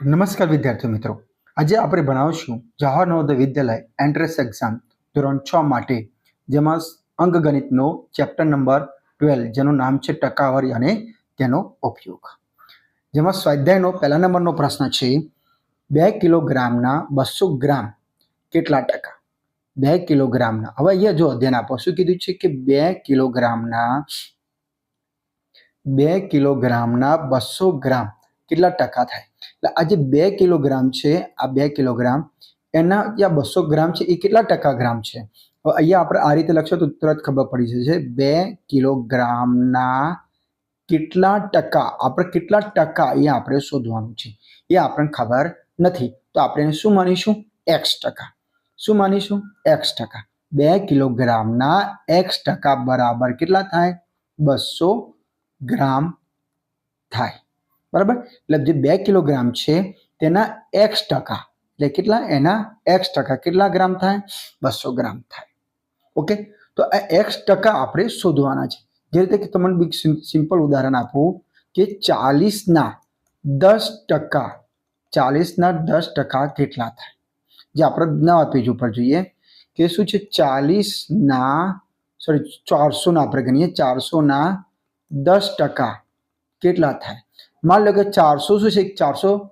નમસ્કાર વિદ્યાર્થી મિત્રો. આજે આપણે ભણાવશું જવાહર નવોદય વિદ્યાલય એન્ટ્રન્સ એક્ઝામ ધોરણ છ માટે, જેમાં અંકગણિતનો ચેપ્ટર નંબર ટ્વેલ્વ જેનું નામ છે ટકાવારી અને તેનો ઉપયોગ. જેમાં સ્વાધ્યાયનો પહેલા નંબરનો પ્રશ્ન છે, બે કિલોગ્રામના બસો ગ્રામ કેટલા ટકા? બે કિલોગ્રામના. હવે અહીંયા જો ધ્યાન આપો, શું કીધું છે કે બે કિલોગ્રામના બે કિલોગ્રામના બસો ગ્રામ કેટલા ટકા થાય? એટલે આ જે બે કિલોગ્રામ છે, આ બે કિલોગ્રામ, એના જે આ બસો ગ્રામ છે, એ કેટલા ટકા ગ્રામ છે? હવે અહીંયા આપણે આ રીતે લખશો તો તરત ખબર પડી જશે. બે કિલોગ્રામના કેટલા ટકા? આપણે કેટલા ટકા એ આપણે શોધવાનું છે? એ આપણને ખબર નથી. તો આપણે એને શું માનીશું? એક્સ ટકા. શું માનીશું? એક્સ ટકા. બે કિલોગ્રામના એક્સ ટકા બરાબર કેટલા થાય? બસો ગ્રામ થાય. બરાબર? એટલે જે બે કિલોગ્રામ છે, તેના એક્સ ટકા. એટલે કેટલા? એના એક્સ ટકા. કેટલા ગ્રામ થાય? બસો ગ્રામ થાય. ઓકે? તો આ એક્સ ટકા આપણે શોધવાના છે. જે રીતે કે તમને બી સિમ્પલ ઉદાહરણ આપું કે ચાલીસના દસ ટકા, ચાલીસના દસ ટકા કેટલા થાય? જે આપણે નવા પેજ ઉપર જોઈએ કે શું છે? ચાલીસના સોરી ચારસોના આપણે ગણીએ. ચારસોના દસ ટકા કેટલા થાય? માન લો કે ચારસો શું છે? ચારસો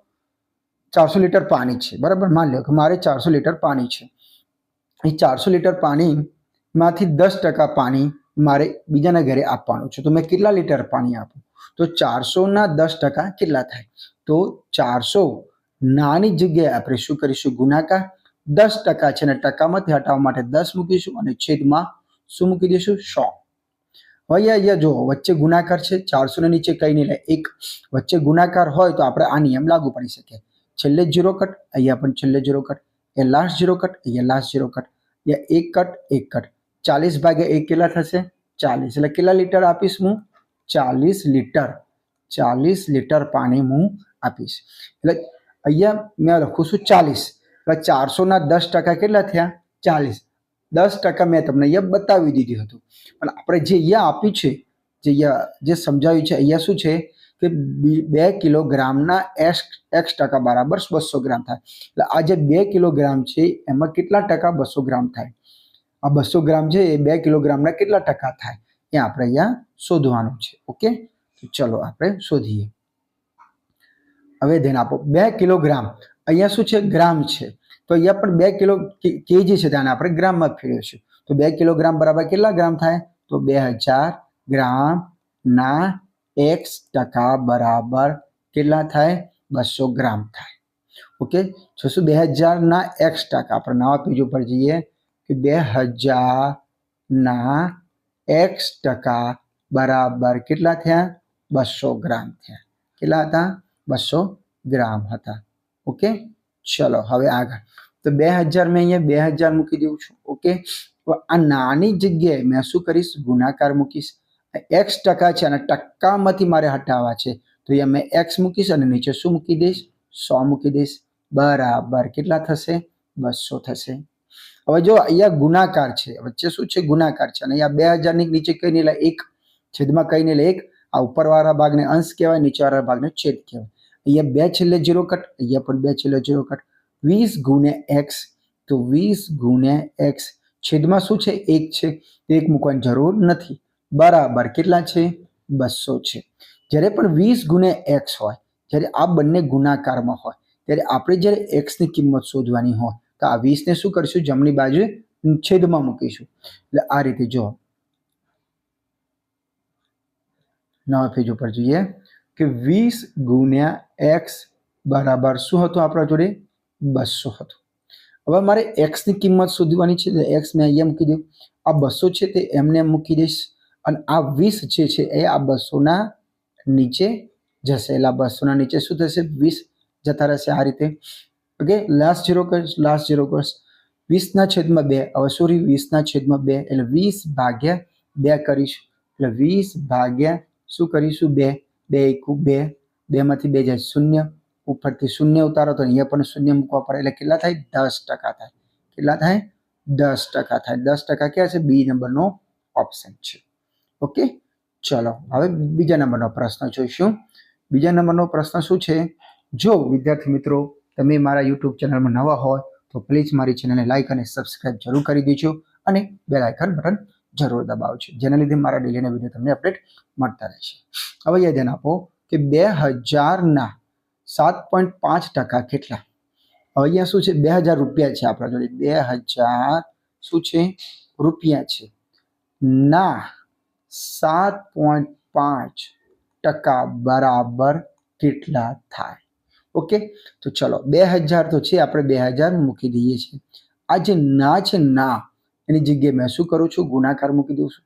ચારસો લીટર પાણી છે. બરાબર? માન લો કે મારે ચારસો લીટર પાણી છે. એ ચારસો લીટર પાણીમાંથી દસ ટકા પાણી મારે બીજાના ઘરે આપવાનું છે. તો મેં કેટલા લીટર પાણી આપું? તો ચારસોના દસ ટકા કેટલા થાય? તો ચારસો નાની જગ્યાએ આપણે શું કરીશું? ગુણાકાર દસ ટકા છે અને ટકામાંથી હટાવવા માટે દસ મૂકીશું અને છેદમાં શું મૂકી દઈશું? સો. હવે અહીંયા જો, વચ્ચે ગુણાકાર છે ચારસો ને નીચે કઈ નહીં લે. એક વચ્ચે ગુણાકાર હોય તો આપણે આ નિયમ લાગુ પડી શકે. છેલ્લે જીરો કટ અહીંયા પણ છેલ્લે જીરો કટ એ લાસ્ટ જીરો કટ અહીંયા લાસ્ટ જીરો કટ અહીંયા એક કટ એક કટ ચાલીસ ભાગ્યા એક કેટલા થશે? ચાલીસ. એટલે કેટલા લીટર આપીશ હું? ચાલીસ લીટર. ચાલીસ લીટર પાણી હું આપીશ. એટલે અહીંયા મેં લખું છું ચાલીસ. એટલે ચારસોના દસ ટકા કેટલા થયા? ચાલીસ. દસ ટકા મેં તમને અહીંયા બતાવી દીધું હતું. પણ આપણે જે અહીંયા આપ્યું છે, જે અહીંયા, જે સમજાવ્યું છે, અહીંયા શું છે કે બી- કિલોગ્રામના એક્સ એક્સ ટકા બરાબર બસો ગ્રામ થાય. એટલે આ જે બે કિલોગ્રામ છે, એમાં કેટલા ટકા બસો ગ્રામ થાય? આ બસો ગ્રામ છે, એ બે કિલોગ્રામના કેટલા ટકા થાય? એ આપણે અહીંયા શોધવાનું છે, ઓકે? તો ચલો આપણે શોધીએ. હવે ધ્યાન આપો, બે કિલોગ્રામ, અહીંયા શું છે? ગ્રામ છે. તો અહીંયા પણ બે કિલો કે- કેજી છે ત્યાં. આપણે ગ્રામમાં ફેરવીશું તો બે કિલોગ્રામ બરાબર કેટલા ગ્રામ થાય? તો બે હજાર ગ્રામ ના એક્સ ટકા બરાબર કેટલા થાય? બસો ગ્રામ થાય. ઓકે? તો શું બે હજારના એક્સ ટકા? આપણે નવા પેજ ઉપર જઈએ કે બે હજારના એક્સ ટકા બરાબર કેટલા થયા? બસો ગ્રામ થયા. કેટલા હતા? બસો ગ્રામ હતા. ઓકે? ચલો, હવે આગળ. તો બે હજાર મેં અહીંયા બે હજાર મૂકી દઉં છું, ઓકે? આ નાની જગ્યાએ મેં શું કરીશ? ગુણાકાર મૂકીશ. એક્સ ટકા છે અને ટકામાંથી મારે હટાવવા છે. તો અહીંયા મેં એક્સ મૂકીશ અને નીચે શું મૂકી દઈશ? સો મૂકી દઈશ. બરાબર. કેટલા થશે? બસો થશે. હવે જો અહીંયા ગુણાકાર છે, વચ્ચે શું છે? ગુણાકાર છે. અને અહીંયા બે હજારની નીચે કઈ નહીં એક છેદમાં કઈ નહીં એક. આ ઉપરવાળા ભાગને અંશ કહેવાય, નીચેવાળા ભાગને છેદ કહેવાય. અહીંયા બે છેલ્લે જીરો કટ, અહીંયા પણ બે છેલ્લે જીરો કટ. વીસ ગુણ્યા એક્સ, તો વીસ ગુણ્યા એક્સ છેદમાં શું છે? એક છે. એક મૂકવાની જરૂર નથી. બરાબર કેટલા છે? બસો છે. જ્યારે પણ વીસ ગુણ્યા એક્સ હોય, જ્યારે આ બંને ગુણાકારમાં હોય, ત્યારે આપણે જ્યારે એક્સની કિંમત શોધવાની હોય, તો આ વીસને શું કરીશું? જમણી બાજુએ છેદમાં મૂકીશું. એટલે આ રીતે જો. નવા પેજ ઉપર જોઈએ. કે વીસ ગુણ્યા એક્સ બરાબર શું હતું આપણા જોડે? બસો હતું. હવે મારે એક્સની કિંમત શોધવાની છે એક્સ મેં અહીંયા મૂકી દઉં. આ બસો છે તે એમને એમ મૂકી દઈશ. અને આ વીસ જે છે એ આ બસોના નીચે જશે. એટલે બસોના નીચે શું થશે? વીસ જતા રહેશે આ રીતે. ઓકે લાસ્ટ ઝીરો કરશ લાસ્ટ ઝીરો કરશ વીસના છેદમાં બે. હવે સોરી વીસના છેદમાં બે. એટલે વીસ ભાગ્યા બે કરીશ. એટલે વીસ ભાગ્યા શું કરીશું? બે. બે એકુ બે, બેમાંથી બે જાય શૂન્ય, ઉપરથી શૂન્ય ઉતારો તો અહીંયા પણ શૂન્ય મૂકવા પડે. એટલે કેટલા થાય? દસ ટકા થાય. કેટલા થાય? દસ ટકા થાય. દસ ટકા ક્યાં છે? બી નંબરનો ઓપ્શન છે. ઓકે? ચલો, હવે બીજા નંબરનો પ્રશ્ન જોઈશું. બીજા નંબરનો પ્રશ્ન શું છે? જો વિદ્યાર્થી મિત્રો, તમે મારા યુટ્યુબ ચેનલમાં નવા હોય, તો પ્લીઝ મારી ચેનલને લાઇક અને સબસ્ક્રાઇબ જરૂર કરી દેજો અને બેલ આઇકન બટન જરૂર દબાવજો જેના લીધે મારા ડેલીના વીડિયો તમને અપડેટ મળતા રહેશે. હવે યાદ ધ્યાન આપો કે બે હજારના સાત પોઈન્ટ પાંચ ટકા કેટલા? હવે અહીંયા શું છે? બે હજાર રૂપિયા છે આપણા જોડે. બે હજાર શું છે? રૂપિયા છે. ના, સાત પોઈન્ટ પાંચ ટકા બરાબર કેટલા થાય? ઓકે? તો ચલો બે હજાર તો છે, આપણે બે હજાર મૂકી દઈએ છીએ. આ જે ના છે, ના એની જગ્યાએ મેં શું કરું છું? ગુણાકાર મૂકી દઉં છું.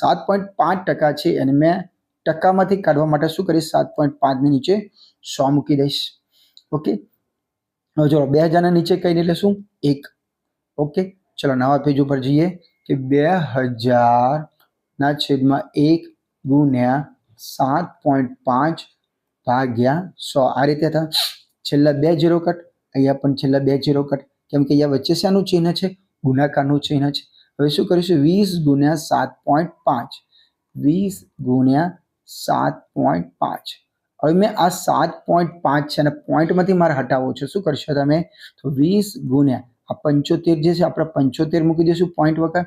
સાત પોઈન્ટ પાંચ ટકા છે અને મેં ટકામાંથી કાઢવા માટે શું કરીશ? સાત પોઈન્ટ પાંચની નીચે સો મૂકી દઈશ. ઓકે? હવે ચલો, બે હજારના નીચે કઈ એટલે શું? એક. ઓકે? ચલો, નવા પેજ ઉપર જઈએ કે બે હજારના છેદમાં એક ગુણ્યા સાત પોઈન્ટ પાંચ ભાગ્યા સો. આ રીતે હતા છેલ્લા બે જીરો કટ અહીંયા પણ છેલ્લા બે જીરો કટ કેમ કે અહીંયા વચ્ચે શાનું ચિહ્ન છે? ગુણાકારનું ચિહ્ન છે. હવે શું કરીશું? વીસ ગુણ્યા સાત પોઈન્ટ પાંચ. વીસ ગુણ્યા સાત પોઈન્ટ પાંચ. હવે મેં આ સાત પોઈન્ટ પાંચ છે અને પોઈન્ટમાંથી મારે હટાવો છે. શું કરશો તમે? તો વીસ ગુણ્યા આ પંચોતેર જે છે, આપણે પંચોતેર મૂકી દઈશું પોઈન્ટ વગર.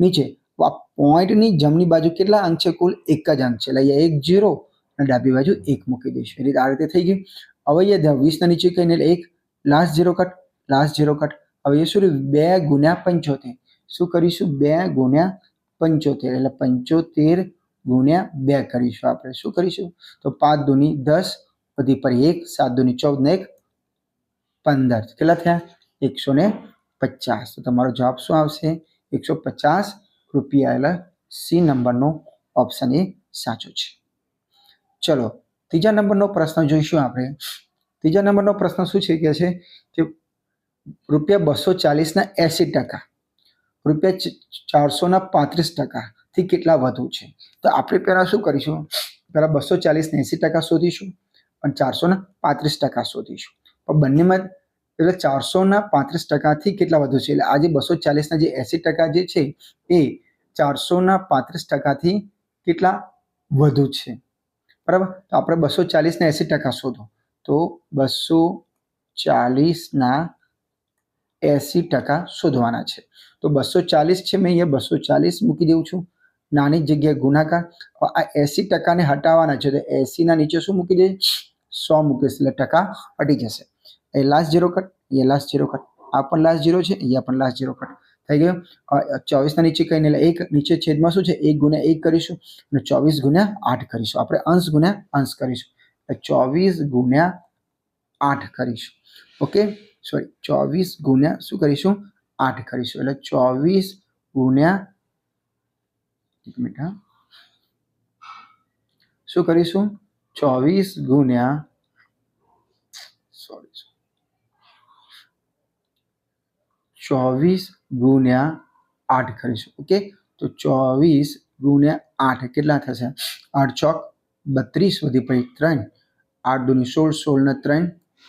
નીચે આ પોઈન્ટની જમણી બાજુ કેટલા અંક છે? કુલ એક જ અંક છે. એટલે અહીંયા એક જીરો અને ડાબી બાજુ એક મૂકી દઈશું. એ રીતે આ રીતે થઈ ગયું. હવે અહીંયા વીસના નીચે કહીને એક last zero cut last zero cut હવે એ શું? બે ગુણ્યા પંચોતેર. શું કરીશું? બે ગુણ્યા પંચોતેર. એટલે પંચોતેર ગુણ્યા બે કરીશું આપણે. શું કરીશું? તો પાંચ દુની દસ બધી પર એક, સાત દુની ચૌદ ને એક, પંદર. કેટલા થયા? એકસો ને પચાસ. તો તમારો જવાબ શું આવશે? એકસો પચાસ રૂપિયા. એટલે સી નંબરનો ઓપ્શન એ સાચો છે. ચલો, ત્રીજા નંબરનો પ્રશ્ન જોઈશું આપણે. ત્રીજા નંબરનો પ્રશ્ન શું છે? કે છે કે રૂપિયા બસો ચાલીસના એંસી ટકા, રૂપિયા ચારસોના પાંત્રીસ ટકાથી કેટલા વધુ છે? તો આપણે પહેલાં શું કરીશું? પહેલાં બસો ચાલીસને એંસી ટકા શોધીશું અને ચારસોના પાંત્રીસ ટકા શોધીશું. પણ બંનેમાં એટલે ચારસોના પાંત્રીસ ટકાથી કેટલા વધુ છે? એટલે આજે બસો ચાલીસના જે એંસી ટકા જે છે, એ ચારસોના પાંત્રીસ ટકાથી કેટલા વધુ છે? બરાબર? તો આપણે બસો ચાલીસના એંસી ટકા શોધો. તો બસો ચાલીસના એંસી ટકા શોધવાના છે. તો બસો ચાલીસ છે મેં અહીંયા બસો ચાલીસ મૂકી દઉં છું. નાની જગ્યાએ ગુણાકાર. આ એંસી ટકાને હટાવવાના છે તો એંસીના નીચે શું મૂકી દે? સો મૂકીશ એટલે ટકા અટી જશે. એ લાસ્ટ ઝીરો કટ એ લાસ્ટ ઝીરો કટ આ પણ લાસ્ટ ઝીરો છે, અહીંયા પણ લાસ્ટ ઝીરો કટ થઈ ગયું? ચોવીસના નીચે કહીને એટલે એક, નીચે છેદમાં શું છે? એક ગુણ્યા એક કરીશું અને ચોવીસ ગુણ્યા આઠ કરીશું. આપણે અંશ ગુણ્યા અંશ કરીશું. ચોવીસ ગુણ્યા આઠ કરીશું. ઓકે? સોરી, ચોવીસ ગુણ્યા શું કરીશું? આઠ કરીશું. એટલે ચોવીસ ગુણ્યા એક મિનિટ શું કરીશું? ચોવીસ ગુણ્યા સોરી ચોવીસ ગુણ્યા આઠ કરીશું, ઓકે? તો ચોવીસ ગુણ્યા આઠ કેટલા થશે? આઠ ચોક બત્રીસ વધી પડી ત્રણ. આઠ દુની સોળ સોળ ને ત્રણ.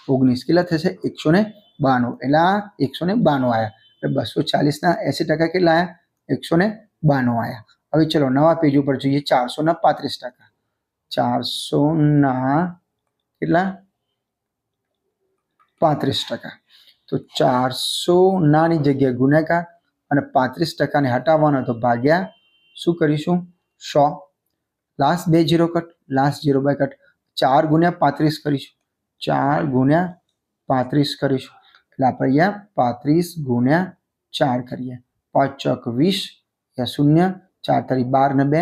ઓગણીસ કેટલા થશે? એકસો ને બાણું. એટલે આ એકસો ને બાણું આવ્યા બસો ચાલીસના એંસી ટકા કેટલા આવ્યા એકસો ને બાણું આવ્યા હવે ચલો નવા પેજ ઉપર જોઈએ. ચારસો ના પાંત્રીસ ટકા. ચારસો ના કેટલા? પાંત્રીસ ટકા. તો ચારસો નાની જગ્યાએ ગુણાકાર અને પાંત્રીસ ટકાને હટાવવાનો તો ભાગ્યા શું કરીશું? સો. લાસ્ટ બે zero cut last zero by cut ચાર ગુણ્યા પાંત્રીસ કરીશું. ચાર ગુણ્યા પાંત્રીસ કરીશું. એટલે આપણે અહીંયા પાંત્રીસ ગુણ્યા ચાર કરીએ. પાંચ ચોક વીસ શૂન્ય, ચાર તારી બાર ને બે,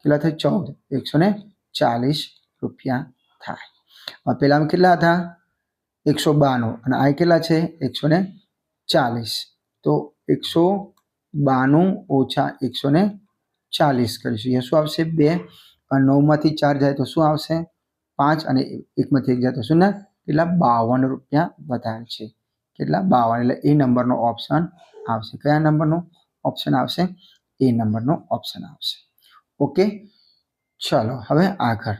કેટલા થાય? ચૌદ. એકસો ને ચાલીસ રૂપિયા થાય. પેલામાં કેટલા હતા? એકસો બાણું. અને આ કેટલા છે? એકસો ને ચાલીસ. તો એકસો બાણું ઓછા એકસો ને ચાલીસ કરીશું. એ શું આવશે? બે. અને નવમાંથી ચાર જાય તો શું આવશે? પાંચ અને એકમાંથી એક જતો શૂન્ય, કેટલા? બાવન રૂપિયા વધારે છે. કેટલા? બાવન. એટલે એ નંબરનો ઓપ્શન આવશે. કયા નંબરનો ઓપ્શન આવશે? એ નંબરનો ઓપ્શન આવશે. ઓકે ચલો, હવે આગળ.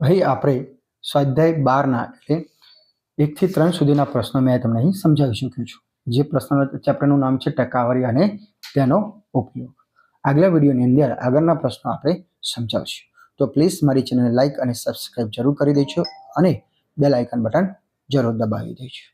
ભાઈ આપણે સ્વાધ્યાય બારના એટલે એકથી ત્રણ સુધીના પ્રશ્નો મેં તમને અહીં સમજાવી શક્યું છું. જે પ્રશ્ન ચેપ્ટરનું નામ છે ટકાવારી અને તેનો ઉપયોગ. આગલા વિડીયોની અંદર આગળના પ્રશ્નો આપણે સમજાવશું. તો પ્લીઝ મારી ચેનલને લાઇક અને સબસ્ક્રાઇબ જરૂર કરી દેજો અને બેલ આઇકન બટન જરૂર દબાવી દેજો.